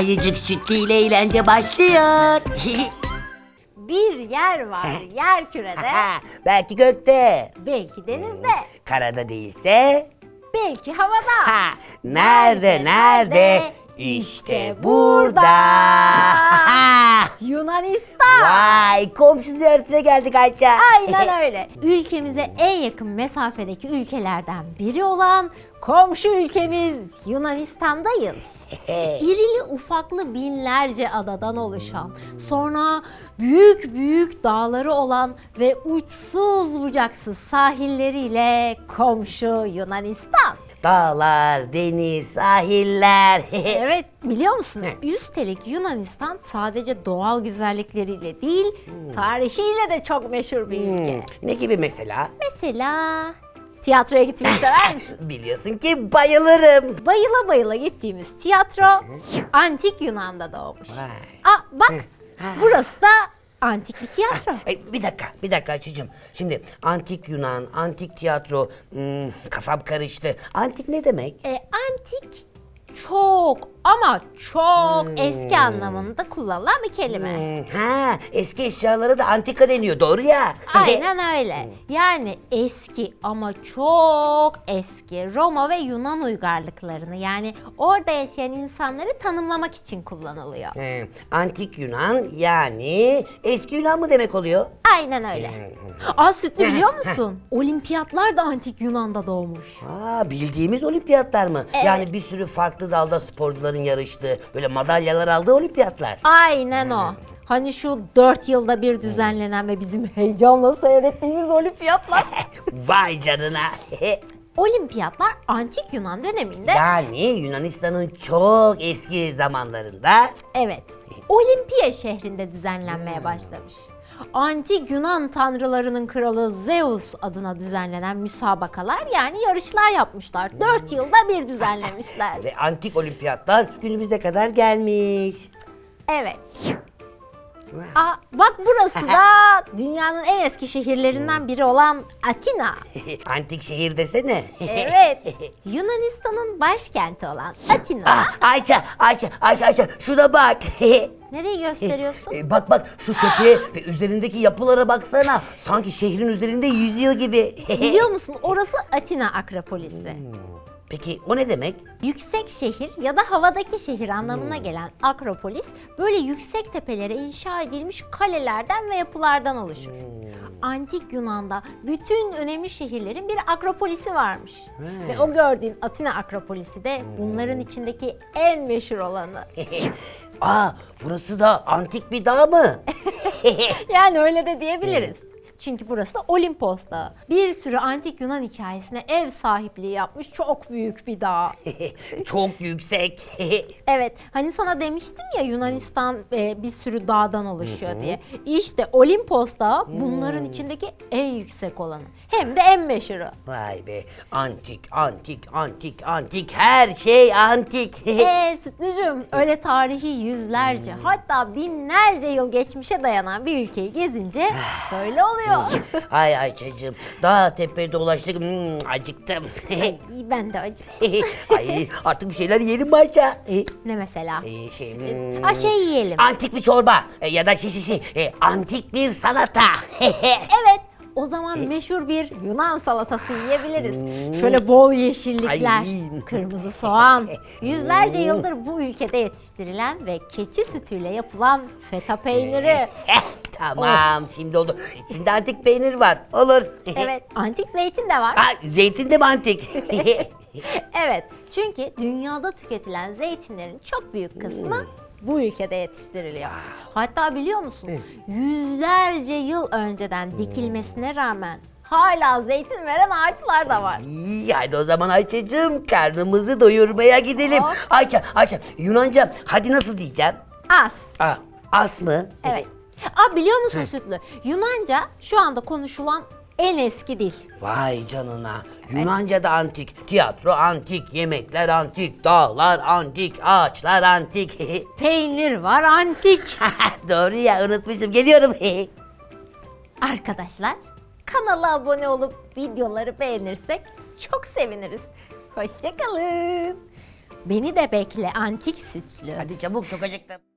Ayıcık sütlü eğlence başlıyor. Bir yer var yer kürede, Belki gökte, belki denizde, karada değilse. belki havada. Ha, nerede nerede? İşte burada. Yunanistan. Vay komşu ziyaretine geldik Ayça. Aynen öyle. Ülkemize en yakın mesafedeki ülkelerden biri olan komşu ülkemiz Yunanistan'dayız. İrili ufaklı binlerce adadan oluşan, sonra büyük büyük dağları olan ve uçsuz bucaksız sahilleriyle komşu Yunanistan. Dağlar, deniz, sahiller. Evet biliyor musun? Üstelik Yunanistan sadece doğal güzellikleriyle değil, tarihiyle de çok meşhur bir ülke. Hmm, ne gibi mesela? Mesela tiyatroya gitmeyi sever misin? Biliyorsun ki bayılırım. Bayıla bayıla gittiğimiz tiyatro antik Yunan'da doğmuş. Vay. Aa bak burası da antik bir tiyatro. E, bir dakika, bir dakika Ayça'cığım. Şimdi antik Yunan, antik tiyatro, hmm, kafam karıştı. Antik ne demek? E, antik çok ama çok eski anlamında kullanılan bir kelime. Hmm, ha, eski eşyalara da antika deniyor, doğru ya. Aynen öyle. Yani eski ama çok eski Roma ve Yunan uygarlıklarını yani orada yaşayan insanları tanımlamak için kullanılıyor. He, antik Yunan yani eski Yunan mı demek oluyor? Aynen öyle. Aa Sütlü biliyor musun? Olimpiyatlar da antik Yunan'da doğmuş. Aa, bildiğimiz olimpiyatlar mı? Evet. Yani bir sürü farklı dalda sporcuların yarıştığı, böyle madalyalar aldığı olimpiyatlar. Aynen o. Hani şu dört yılda bir düzenlenen ve bizim heyecanla seyrettiğimiz olimpiyatlar. Vay canına. Olimpiyatlar antik Yunan döneminde yani Yunanistan'ın çok eski zamanlarında evet Olimpiya şehrinde düzenlenmeye başlamış. Antik Yunan tanrılarının kralı Zeus adına düzenlenen müsabakalar yani yarışlar yapmışlar. Dört yılda bir düzenlemişler. ve antik olimpiyatlar günümüze kadar gelmiş. Evet. Aa, bak burası da dünyanın en eski şehirlerinden biri olan Atina. antik şehir desene. Evet. Yunanistan'ın başkenti olan Atina. ah, Ayça, Ayça, Ayça, Ayça şuna bak. Nereyi gösteriyorsun? E, bak bak şu tepeye ve üzerindeki yapılara baksana. Sanki şehrin üzerinde yüzüyor gibi. Biliyor musun orası Atina Akropolisi. Peki o ne demek? Yüksek şehir ya da havadaki şehir anlamına gelen Akropolis böyle yüksek tepelere inşa edilmiş kalelerden ve yapılardan oluşur. Antik Yunan'da bütün önemli şehirlerin bir akropolisi varmış. Ve o gördüğün Atina Akropolisi de bunların içindeki en meşhur olanı. Aa burası da antik bir dağ mı? Yani öyle de diyebiliriz. Çünkü burası Olimpos Dağı. Bir sürü antik Yunan hikayesine ev sahipliği yapmış çok büyük bir dağ. Çok yüksek. Evet, hani sana demiştim ya Yunanistan e, bir sürü dağdan oluşuyor diye. İşte Olimpos Dağı bunların içindeki en yüksek olanı. Hem de en meşhuru. Vay be antik antik antik antik her şey antik. Eee Sütlücüm öyle tarihi yüzlerce hatta binlerce yıl geçmişe dayanan bir ülkeyi gezince böyle oluyor. Ay Ayça'cığım dağ tepe dolaştık hmm, acıktım. Ay, ben de acı. Ay artık bir şeyler yiyelim mi Ayça? Ne mesela? Ee, şey, hmm, Ha şey yiyelim. Antik bir çorba e, ya da şey şey şey e, antik bir salata. O zaman meşhur bir Yunan salatası yiyebiliriz. Şöyle bol yeşillikler, Ay. kırmızı soğan, yüzlerce yıldır bu ülkede yetiştirilen ve keçi sütüyle yapılan feta peyniri. Eh, tamam şimdi oldu. İçinde antik peynir var. Olur. Evet, antik zeytin de var. Ha, zeytin de mi antik? Evet, çünkü dünyada tüketilen zeytinlerin çok büyük kısmı bu ülkede yetiştiriliyor. Hatta biliyor musun? Yüzlerce yıl önceden dikilmesine rağmen hala zeytin veren ağaçlar da var. İyi, hadi o zaman Ayça'cığım karnımızı doyurmaya gidelim. Hop. Ayça, Ayça Yunanca hadi nasıl diyeceğim? Az. Aa, as mı? Evet. Aa biliyor musun Sütlü? Yunanca şu anda konuşulan en eski dil. Vay canına. Yunanca da antik. Tiyatro antik, yemekler antik, dağlar antik, ağaçlar antik. Peynir var antik. Doğru ya unutmuşum. Geliyorum. Arkadaşlar kanala abone olup videoları beğenirsek çok seviniriz. Hoşçakalın. Beni de bekle antik sütlü. Hadi çabuk çok acıktım.